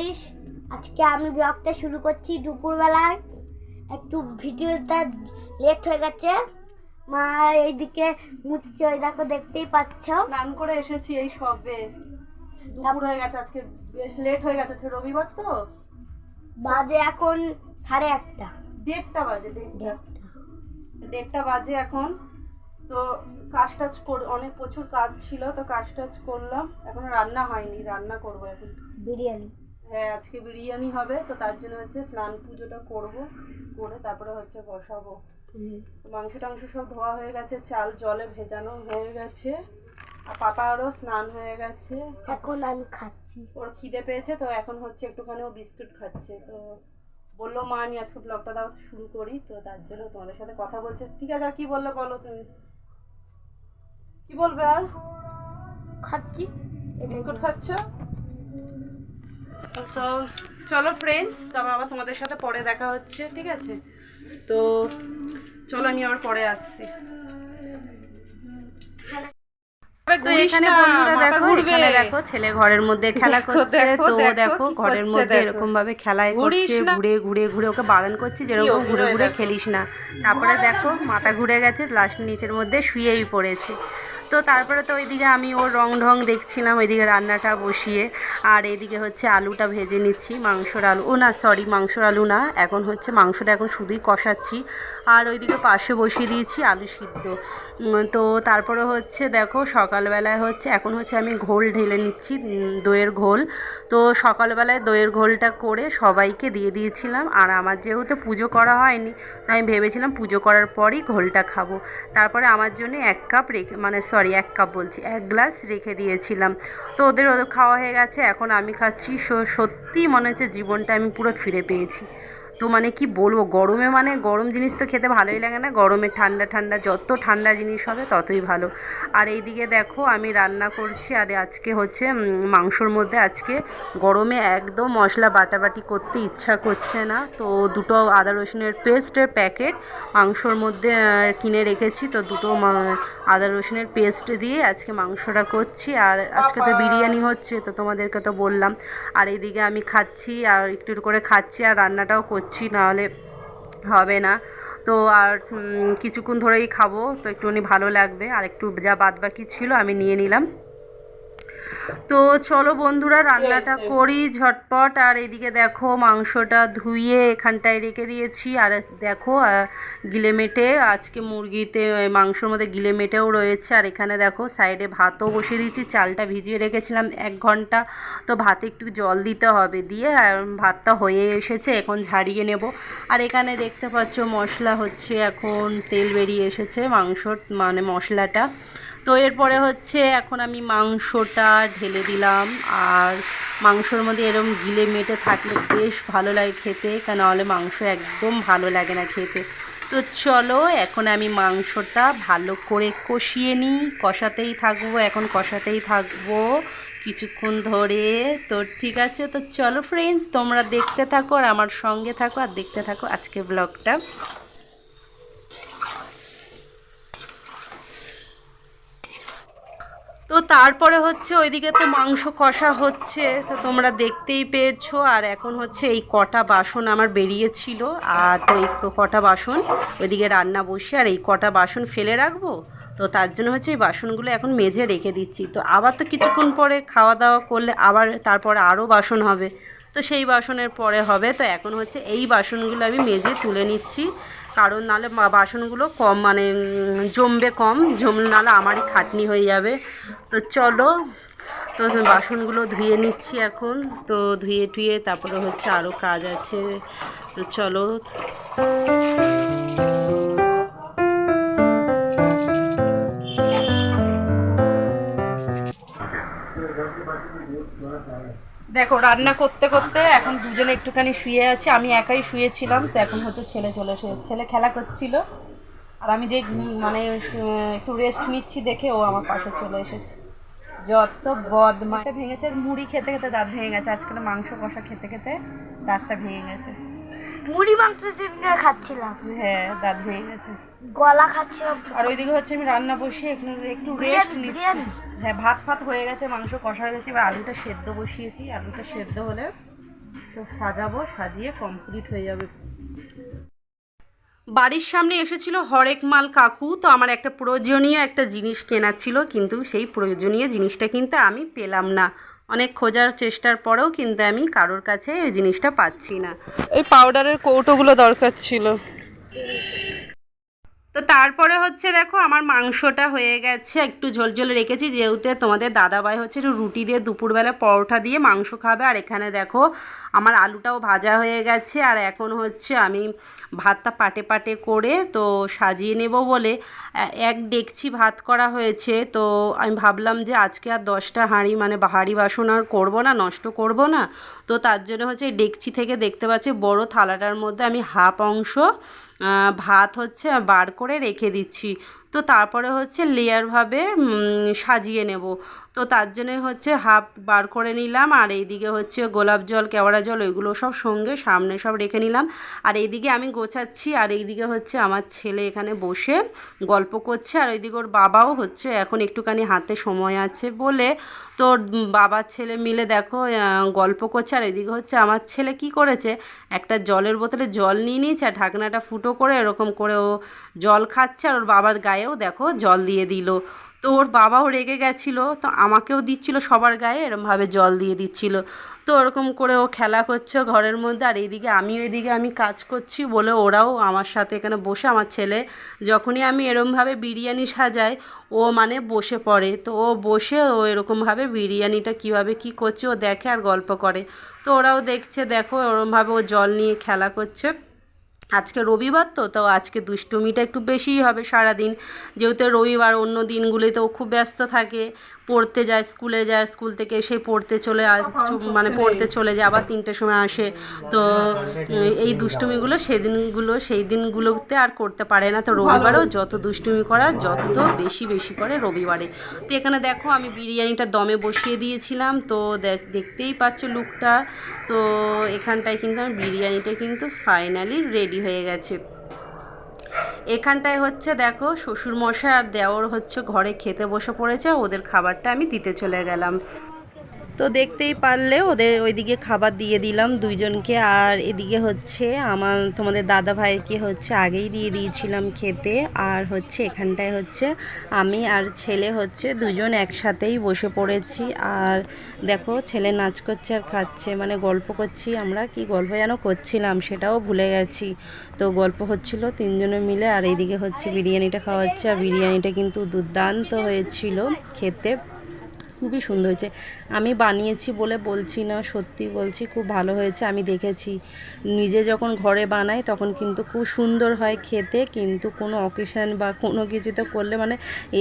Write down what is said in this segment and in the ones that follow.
Guys আজকে আমি ব্লগটা শুরু করছি দুপুরবেলায়। একটু ভিডিওটা লেট হয়ে গেছে। মা এইদিকে মুচ্ছে ওই দেখো দেখতেই পাচ্ছ। স্নান করে এসেছি এই সবে। দুপুর হয়ে গেছে আজকে বেশ লেট হয়ে গেছে রবিবার তো। বাজে এখন সাড়ে একটা দেড়টা বাজে দেড়টা। দেড়টা। বাজে এখন। তো কাজ টাজ কর অনেক প্রচুর কাজ ছিল তো কাজ টাজ করলাম। এখনও রান্না হয়নি রান্না করব এখন। বিরিয়ানি। হ্যাঁ আজকে বিরিয়ানি হবে তো তার জন্য হচ্ছে স্নান পুজোটা করব করে তারপরে হচ্ছে বসাবো। মাংস টাংস সব ধোয়া হয়ে গেছে চাল জলে ভেজানো হয়ে গেছে আর পাপারও স্নান হয়ে গেছে। এখন আমি খাচ্ছি। ওর খিদে পেয়েছে তো এখন হচ্ছে একটুখানি ও বিস্কুট খাচ্ছে তো বলল মা আমি আজকে ব্লগটা দাও শুরু করি। তো তার জন্য তোমাদের সাথে কথা বলছে। ঠিক আছে আর কি বলল বলো তুমি? কি বলবে আর? খাচ্ছি। বিস্কুট খাচ্ছ? তো চলো ফ্রেন্ডস তারপর আবার তোমাদের সাথে পরে দেখা হচ্ছে ঠিক আছে? তো চলো আমি আবার পরে আসছি। তো এখানে বন্ধুরা দেখো এখানে দেখো ছেলে ঘরের মধ্যে খেলা করছে তো দেখো ঘরের মধ্যে এরকম ভাবে খেলায় করছে ঘুরে ঘুরে ঘুরে ওকে বারণ করছি যেরকম ঘুরে ঘুরে খেলিস না। তারপরে দেখো মাথা ঘুরে গেছে লাস্ট নিচের মধ্যে শুয়েই পড়েছে। তো তারপরে তো ওইদিকে আমি ওর রং ঢং দেখছিলাম ওইদিকে রান্নাটা বসিয়ে। আর এইদিকে হচ্ছে আলুটা ভেজে নিচ্ছি, মাংসর আলু। ও না সরি মাংসর আলু না, এখন হচ্ছে মাংসটা এখন শুধুই কষাচ্ছি। আর ওইদিকে পাশে বসিয়ে দিয়েছি আলু সিদ্ধ। তো তারপরে হচ্ছে দেখো সকালবেলায় হচ্ছে, এখন হচ্ছে আমি ঘোল ঢেলে নিচ্ছি দইয়ের ঘোল। তো সকালবেলায় দইয়ের ঘোলটা করে সবাইকে দিয়ে দিয়েছিলাম। আর আমার যেহেতু পুজো করা হয়নি, তাই আমি ভেবেছিলাম পুজো করার পরই ঘোলটা খাব। তারপরে আমার জন্য এক কাপ রেখে মানে সরি এক কাপ বলছি, এক গ্লাস রেখে দিয়েছিলাম। তো ওদের ওদের খাওয়া হয়ে গেছে, এখন আমি খাচ্ছি সত্যি মনে হচ্ছে জীবনটা আমি পুরো ফিরে পেয়েছি। তো মানে কি বলব? গরমে মানে গরম জিনিস তো খেতে ভালোই লাগে না। গরমে ঠান্ডা ঠান্ডা যত ঠান্ডা জিনিস হবে ততই ভালো। আর এইদিকে দেখো আমি রান্না করছি। আর আজকে হচ্ছে মাংসর মধ্যে আজকে গরমে একদম মশলা বাটাবাটি করতে ইচ্ছা করছে না। তো দুটো আদা রসুনের পেস্টের প্যাকেট মাংসর মধ্যে কিনে রেখেছি। তো দুটো আদা রসুনের পেস্ট দিয়ে আজকে মাংসটা করছি। আর আজকে তো বিরিয়ানি হচ্ছে তো তোমাদেরকে তো বললাম। আর এইদিকে আমি খাচ্ছি আর একটু একটু করে খাচ্ছি। আর রান্নাটাও করছি। নাহলে হবে না। তো আর কিছুক্ষণ ধরেই খাব, তো একটুখানি ভালো লাগবে। আর একটু যা বাদ বাকি ছিল আমি নিয়ে নিলাম। তো চলো বন্ধুরা রান্নাটা করি ঝটপট। আর এদিকে দেখো মাংসটা ধুয়ে এখানটায় রেখে দিয়েছি। আর দেখো গিলে মেটে আজকে মুরগিতে মাংসর মধ্যে গিলে মেটেও রয়েছে। আর এখানে দেখো সাইডে ভাতও বসিয়ে দিয়েছি। চালটা ভিজিয়ে রেখেছিলাম এক ঘণ্টা। তো ভাতে একটু জল দিতে হবে দিয়ে আর ভাতটা হয়ে এসেছে এখন ঝাড়িয়ে নেব। আর এখানে দেখতে পাচ্ছ মশলা হচ্ছে এখন তেল বেরিয়ে এসেছে মাংসর মানে মশলাটা। তো এরপরে হচ্ছে এখন আমি মাংসটা ঢেলে দিলাম। আর মাংসর মধ্যে এরম গিলে মেটে থাকলে বেশ ভালো লাগে খেতে কেন হলে মাংস একদম ভালো লাগে না খেতে। তো চলো, এখন আমি মাংসটা ভালো করে কষিয়ে নিই। কষাতেই থাকব, এখন কষাতেই থাকব কিছুক্ষণ ধরে। তো ঠিক আছে, তো চলো ফ্রেন্ডস তোমরা দেখতে থাকো আর আমার সঙ্গে থাকো, আর দেখতে থাকো আজকে ব্লগটা তো তারপরে হচ্ছে ওইদিকে তো মাংস কষা হচ্ছে, তো তোমরা দেখতেই পেয়েছ। আর এখন হচ্ছে এই কটা বাসন আমার বেরিয়েছিল। আর তো এই কটা বাসন, ওইদিকে রান্না বসে, আর এই কটা বাসন ফেলে রাখব। তো তার জন্য হচ্ছে এই বাসনগুলো এখন মেজে রেখে দিচ্ছি। তো আবার তো কিছুক্ষণ পরে খাওয়া দাওয়া করলে আবার তারপরে আরও বাসন হবে। তো সেই বাসনের পরে হবে। তো এখন হচ্ছে এই বাসনগুলো আমি মেজে তুলে নিচ্ছি। কারণ নাহলে মা- বাসনগুলো কম মানে জমবে কম জমলে নাহলে আমারই খাটনি হয়ে যাবে। তো চলো, তো বাসনগুলো ধুয়ে নিচ্ছি এখন। তো ধুয়ে টুয়ে তারপরে হচ্ছে আরও কাজ আছে। তো চলো। দেখো, রান্না করতে করতে এখন দুজনে একটুখানি শুয়ে আছে। আমি একাই শুয়েছিলাম, তো এখন হচ্ছে ছেলে চলে এসে ছেলে খেলা করছিল। আর আমি দেখ মানে একটু রেস্ট নিচ্ছি দেখে ও আমার পাশে চলে এসেছে। যত বদমাটা ভেঙেছে মুড়ি খেতে খেতে দাঁত ভেঙে গেছে। আজকাল মাংস কষা খেতে খেতে দাঁতটা ভেঙে গেছে। মুড়ি মাংস সেদিনে খাচ্ছিলাম। হ্যাঁ দাঁত ভেঙে গেছে। গলা খাচ্ছিলাম। আর ওইদিকে হচ্ছে আমি রান্না বসিয়ে একটু একটু রেস্ট নিচ্ছি। হ্যাঁ ভাত ফাত হয়ে গেছে মাংস কষা হয়ে গেছে এবার আলুটা সেদ্ধ বসিয়েছি। আলুটা সেদ্ধ হলে তো সাজাবো সাজিয়ে কমপ্লিট হয়ে যাবে। বাড়ির সামনে এসেছিল হরেক মাল কাকু তো আমার একটা প্রয়োজনীয় একটা জিনিস কেনার ছিল কিন্তু সেই প্রয়োজনীয় জিনিসটা কিন্তু আমি পেলাম না। অনেক খোঁজার চেষ্টার পরেও কিন্তু আমি কারোর কাছে এই জিনিসটা পাচ্ছি না। এই পাউডারের কৌটোগুলো দরকার ছিল। তো তারপরে হচ্ছে দেখো আমার মাংসটা হয়ে গেছে, একটু ঝোল ঝোল রেখেছি। যেহেতু তোমাদের দাদাভাই হচ্ছে একটু রুটি দিয়ে দুপুরবেলা পরোটা দিয়ে মাংস খাবে, আর এখানে দেখো আমার আলুটাও ভাজা হয়ে গেছে, আর এখন হচ্ছে আমি ভাতটা পাটে পাটে করে তো সাজিয়ে নেব বলে এক ডেকচি ভাত করা হয়েছে। তো আমি ভাবলাম যে আজকে আর দশটা হাঁড়ি মানে হাঁড়ি বাসন আর করব না, নষ্ট করব না। তো তার জন্য হচ্ছে ডেকচি থেকে দেখতে পাচ্ছি বড় থালাটার মধ্যে আমি হাফ অংশ ভাত হচ্ছে বার করে রেখে দিচ্ছি। তো তারপরে হচ্ছে লেয়ারভাবে সাজিয়ে নেব। তো তার জন্য হচ্ছে হাফ বার করে নিলাম, আর এইদিকে হচ্ছে গোলাপ জল, কেওড়া জল, ওইগুলো সব সঙ্গে সামনে সব রেখে নিলাম। আর এইদিকে আমি গোছাচ্ছি, আর এইদিকে হচ্ছে আমার ছেলে এখানে বসে গল্প করছে, আর ওইদিকে ওর বাবাও হচ্ছে এখন একটুখানি হাতে সময় আছে বলে তোর বাবার ছেলে মিলে দেখো গল্প করছে। আর এদিকে হচ্ছে আমার ছেলে কি করেছে, একটা জলের বোতলে জল নিয়ে নিয়েছে, আর ঢাকনাটা ফুটো করে এরকম করে ও জল খাচ্ছে, আর ওর বাবার গায়েও দেখো জল দিয়ে দিল। তো ওর বাবাও রেগে গেছিল, তো আমাকেও দিচ্ছিল সবার গায়ে, এরমভাবে জল দিয়ে দিচ্ছিল। তো ওরকম করে ও খেলা করছে ঘরের মধ্যে, আর এইদিকে আমি ওইদিকে আমি কাজ করছি বলে ওরাও আমার সাথে এখানে বসে, আমার ছেলে যখনই আমি এরমভাবে বিরিয়ানি সাজাই, ও মানে বসে পড়ে। তো ও বসে ও এরকমভাবে বিরিয়ানিটা কীভাবে কি করছে ও দেখে আর গল্প করে। তো ওরাও দেখছে, দেখো ওরমভাবে ও জল নিয়ে খেলা করছে। আজকে রবিবার তো তো আজকে দুষ্টুমিটা একটু বেশিই হবে সারাদিন। যেহেতু রবিবার অন্য দিনগুলিতে ও খুব ব্যস্ত থাকে। পড়তে যায় স্কুলে যায় স্কুল থেকে এসে পড়তে চলে মানে পড়তে চলে যায় আবার তিনটের সময় আসে। তো এই দুষ্টুমিগুলো সেদিনগুলো সেই দিনগুলোতে আর করতে পারে না। তো রবিবারেও যত দুষ্টুমি করা যত বেশি বেশি করে রবিবারে। তো এখানে দেখো আমি বিরিয়ানিটা দমে বসিয়ে দিয়েছিলাম। তো দেখ- দেখতেই পাচ্ছ লুকটা। তো এখানটায় কিন্তু আমি বিরিয়ানিটা কিন্তু ফাইনালি রেডি হয়ে গেছে। এখানটায় হচ্ছে দেখো শ্বশুর মশাই আর দেওর হচ্ছে ঘরে খেতে বসে পড়েছে, ওদের খাবারটা আমি দিতে চলে গেলাম। তো দেখতেই পারলে ওদের ওইদিকে খাবার দিয়ে দিলাম দুইজনকে। আর এদিকে হচ্ছে আমার, তোমাদের দাদা ভাইকে হচ্ছে আগেই দিয়ে দিয়েছিলাম খেতে। আর হচ্ছে এখানটায় হচ্ছে আমি আর ছেলে হচ্ছে দুজন একসাথেই বসে পড়েছি। আর দেখো ছেলে নাচ করছে আর খাচ্ছে মানে গল্প করছি আমরা। কি গল্প যেন করছিলাম সেটাও ভুলে গেছি। তো গল্প হচ্ছিল তিনজনে মিলে। আর এইদিকে হচ্ছে বিরিয়ানিটা খাওয়া হচ্ছে। আর বিরিয়ানিটা কিন্তু দুর্দান্ত হয়েছিল খেতে। খুবই সুন্দর হয়েছে। আমি বানিয়েছি বলে বলছি না, সত্যি বলছি, খুব ভালো হয়েছে। আমি দেখেছি। নিজে যখন ঘরে বানাই তখন কিন্তু খুব সুন্দর হয় খেতে, কিন্তু কোনো অকেশন বা কোনো কিছুতে করলে মানে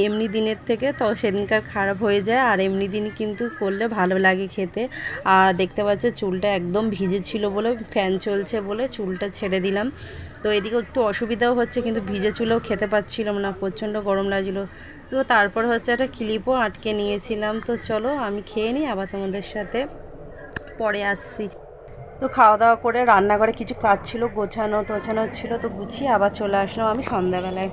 এমনি দিনের থেকে তো সেদিনকার খারাপ হয়ে যায়, আর এমনি দিন কিন্তু করলে ভালো লাগে খেতে। আর দেখতে পাচ্ছে চুলটা একদম ভিজে ছিল বলে ফ্যান চলছে বলে চুলটা ছেড়ে দিলাম। তো এদিকে একটু অসুবিধাও হচ্ছে, কিন্তু ভিজে চুলেও খেতে পাচ্ছিলাম না, প্রচণ্ড গরম লাগছিল। তো তারপর হচ্ছে একটা ক্লিপও আটকে নিয়েছিলাম। তো চলো আমি খেয়ে নিই, আবার তোমাদের সাথে পরে আসছি। তো খাওয়া দাওয়া করে রান্নাঘরে কিছু কাজ ছিল, গোছানো টোছানো ছিল, তো গুছিয়ে আবার চলে আসলাম আমি সন্ধ্যাবেলায়।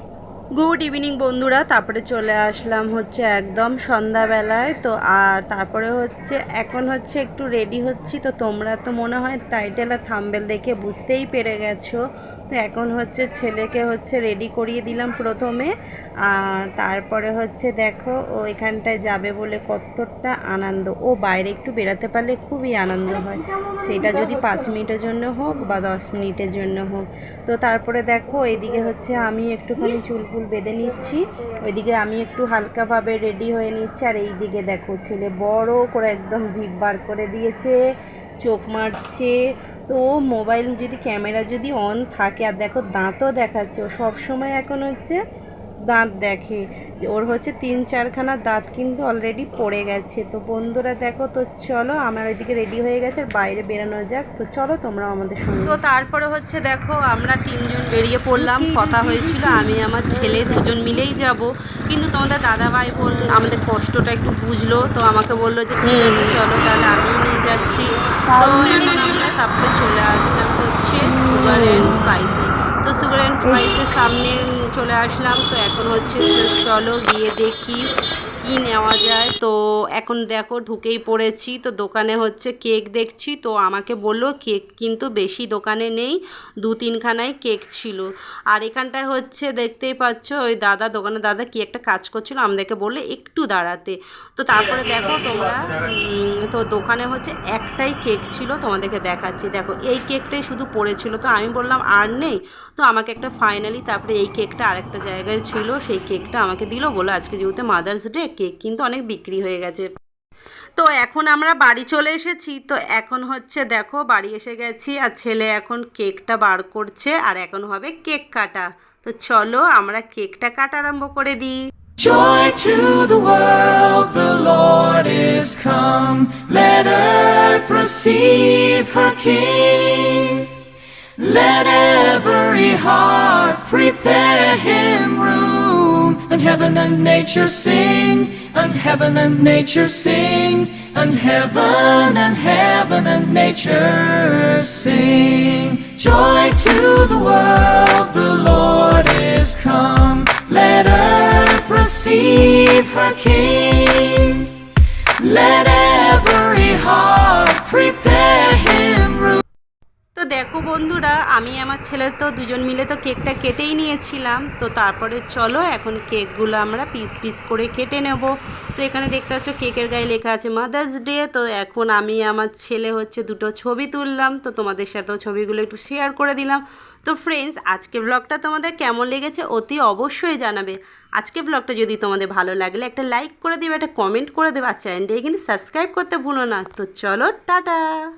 গুড ইভিনিং বন্ধুরা। তারপরে চলে আসলাম হচ্ছে একদম সন্ধ্যাবেলায়। তো আর তারপরে হচ্ছে, এখন হচ্ছে একটু রেডি হচ্ছি। তো তোমরা তো মনে হয় টাইটেল আর থাম্বেল দেখে বুঝতেই পেরে গেছো। তো এখন হচ্ছে ছেলেকে হচ্ছে রেডি করিয়ে দিলাম প্রথমে। আর তারপরে হচ্ছে দেখো, ও এখানটায় যাবে বলে কতটা আনন্দ। ও বাইরে একটু বেরাতে পারলে খুবই আনন্দ হয়। সেটা যদি পাঁচ মিনিটের জন্য হোক বা দশ মিনিটের জন্য হোক। তো তারপরে দেখো, এদিকে হচ্ছে আমি একটুখানি চুল ফুল বেঁধে নিচ্ছি। ওইদিকে আমি একটু হালকাভাবে রেডি হয়ে নিচ্ছি। আর এই দিকে দেখো, ছেলে বড় করে একদম জিভ বার করে দিয়েছে, চোখ মারছে। তো মোবাইল যদি ক্যামেরা যদি অন থাকে, আর দেখো দাঁতও দেখাচ্ছে। সব সময় এখন হচ্ছে দাঁত দেখে। ওর হচ্ছে তিন চারখানা দাঁত কিন্তু অলরেডি পড়ে গেছে। তো বন্ধুরা দেখো তো চলো আমার ওইদিকে রেডি হয়ে গেছে আর বাইরে বেরানো যাক। তো চলো তোমরা আমাদের সঙ্গে। তো তারপরে হচ্ছে দেখো আমরা তিনজন বেরিয়ে পড়লাম কথা হয়েছিল আমি আমার ছেলে দুজন মিলেই যাব। কিন্তু তোমাদের দাদা ভাই বল আমাদের কষ্টটা একটু বুঝলো তো আমাকে বলল যে ঠিক আছে চলো তাহলে আমি নিয়ে যাচ্ছি। তো এখন আমরা তারপরে চলে আসলাম হচ্ছে সুগার অ্যান্ড স্পাইসে তো সুগার সামনে চলে আসলাম তো এখন হচ্ছে চলো গিয়ে দেখি। কি নেওয়া যায়? তো এখন দেখো ঢুকেই পড়েছি। তো দোকানে হচ্ছে কেক দেখছি। তো আমাকে বলল কেক কিন্তু বেশি দোকানে নেই। দু তিনখানায় কেক ছিল। আর এখানটায় হচ্ছে দেখতেই পাচ্ছ ওই দাদা দোকানে দাদা কি একটা কাজ করছিল। আমাদেরকে বললে একটু দাঁড়াতে। তো তারপরে দেখো তোমরা তো দোকানে হচ্ছে একটাই কেক ছিল তোমাদেরকে দেখাচ্ছি। দেখো এই কেকটাই শুধু পড়েছিল। তো আমি বললাম আর নেই। তো আমাকে একটা ফাইনালি তারপরে এই কেকটা আরেকটা জায়গায় ছিল। সেই কেকটা আমাকে দিল। বলে আজকে যেহেতু মাদার্স ডে কেক কিন্তু অনেক বিক্রি হয়ে গেছে তো এখন আমরা বাড়ি চলে এসেছি তো এখন হচ্ছে দেখো বাড়ি এসে গেছি আর ছেলে এখন কেকটা বার করছে আর এখন হবে কেক কাটা তো চলো আমরা কেকটা কাটা আরম্ভ করে দিই Joy to the world, the Lord is come. Let earth receive her King. Let every heart prepare him room. Heaven and nature sing, and heaven and nature sing, and heaven and heaven and nature sing. Joy to the world, the Lord is come. Let earth receive her King. Let every heart prepare দেখো বন্ধুরা, আমি আমার ছেলে তো দুজন মিলে তো কেকটা কেটেই নিয়েছিলাম। তো তারপরে চলো, এখন কেকগুলো আমরা পিস পিস করে কেটে নেব। তো এখানে দেখতে পাচ্ছ কেকের গায়ে লেখা আছে মাদার্স ডে তো এখন আমি আমার ছেলে হচ্ছে দুটো ছবি তুললাম। তো তোমাদের সাথেও ছবিগুলো একটু শেয়ার করে দিলাম। তো ফ্রেন্ডস আজকে ব্লগটা তোমাদের কেমন লেগেছে অতি অবশ্যই জানাবে। আজকে ব্লগটা যদি তোমাদের ভালো লাগলে একটা লাইক করে দেবে, একটা কমেন্ট করে দেবে। আর চ্যানেলটাকে কিন্তু সাবস্ক্রাইব করতে ভুলো না। তো চলো, টাটা!